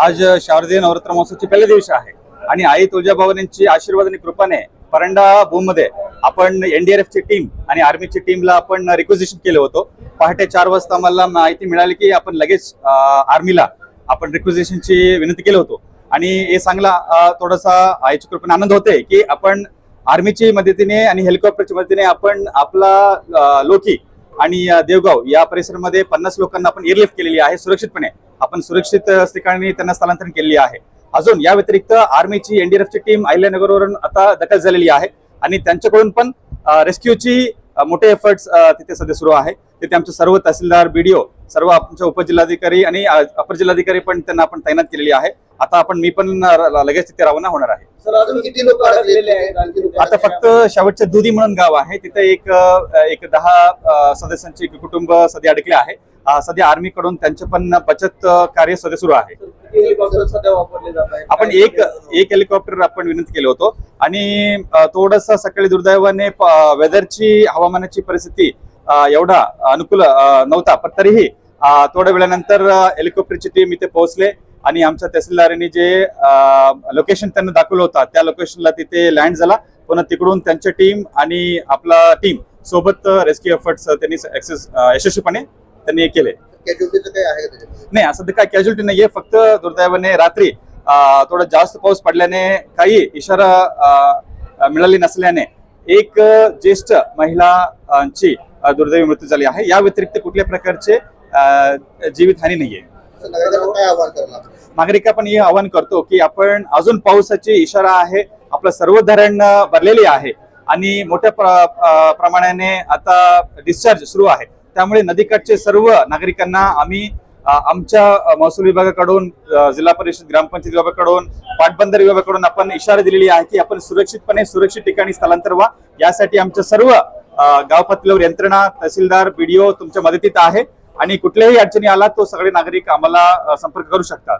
आज शारदीय नवरात्र महोत्सवचे पहिले दिवस आहे. आणि आई तुळजाभवानींची आशीर्वाद आणि कृपाने परंडा भूममध्ये आपण एनडीआरएफची टीम आणि आर्मीची टीमला आपण रिक्वेजिशन केलं होतं. पहाटे चार वाजता आम्हाला माहिती मिळाली की आपण लगेच आर्मीला आपण रिक्वेजिशनची विनंती केलं होतो. आणि हे चांगला थोडासा आईच्या कृपेने आनंद होते की आपण आर्मीची मदतीने आणि हेलिकॉप्टरच्या मदतीने आपण आपला लोकी आणि देवगाव या परिसरामध्ये पन्नास लोकांना आपण एअरलिफ्ट केलेली आहे सुरक्षितपणे. आपण सुरक्षित ठिकाणी त्यांना स्थलांतरण केलेली आहे. अजून या व्यतिरिक्त आर्मीची एनडीआरएफची टीम अहिल्यानगरवरून आता दखल झालेली आहे. आणि त्यांच्याकडून पण रेस्क्यूची मोठे एफर्ट्स तिथे सध्या सुरू आहे. तिथे आमचे सर्व तहसीलदार बीडीओ सर्व आमच्या उपजिल्हाधिकारी आणि अपर जिल्हाधिकारी पण त्यांना आपण तैनात केलेली आहे. आता आपण मी पण लगेच तिथे रवाना होणार आहे. सर अजून किती लोक अडकलेले आहेत? आणखी लोकं आता फक्त शेवटचे दुधी म्हणून गाव आहे. तिथे एक एक दहा सदस्यांचे एक कुटुंब सध्या अडकले आहे. सध्या आर्मी कडून त्यांचे पण बचत कार्य सध्या सुरू आहे. आपण एक एक हेलिकॉप्टर आपण विनंती केलं होतो. आणि थोडस सकाळी दुर्दैवाने वेदरची हवामानाची परिस्थिती एवढा अनुकूल नव्हता. पण तरीही थोड्या वेळानंतर हेलिकॉप्टरची टीम इथे पोहोचले आणि आमच्या तहसीलदारांनी जे लोकेशन त्यांना दाखवलं होतं त्या लोकेशनला तिथे लँड झाला. पुन्हा तिकडून त्यांची टीम आणि आपला टीम सोबत रेस्क्यू एफर्ट्स त्यांनी यशस्वीपणे त्यांनी केले. आहे नाही असं तर काय कॅज्युलिटी नाहीये. फक्त दुर्दैवाने रात्री थोडा जास्त पाऊस पडल्याने काही इशारा मिळाली नसल्याने एक ज्येष्ठ महिलांची दुर्दैवी मृत्यू झाली आहे. या व्यतिरिक्त कुठल्या प्रकारचे जीवितहानी नाहीये तर नागरिकांना नागरिक आपण हे आवाहन करतो की आपण अजून पावसाची इशारा आहे. आपलं सर्व धरण भरलेली आहे. आणि मोठ्या प्र- प्रमाणाने आता डिस्चार्ज सुरू आहे. त्यामुळे नदीकाठचे सर्व नागरिकांना आम्ही आमच्या महसूल विभागाकडून जिल्हा परिषद ग्रामपंचायत विभागाकडून पाटबंदर विभागाकडून आपण इशारा दिलेली आहे की आपण सुरक्षितपणे सुरक्षित ठिकाणी स्थलांतर व्हा. यासाठी आमच्या सर्व गाव पातळीवर यंत्रणा तहसीलदार बीडीओ तुमच्या मदतीत आहे आणि कुठल्याही अडचणी आला तो सगळे नागरिक आम्हाला संपर्क करू शकतात.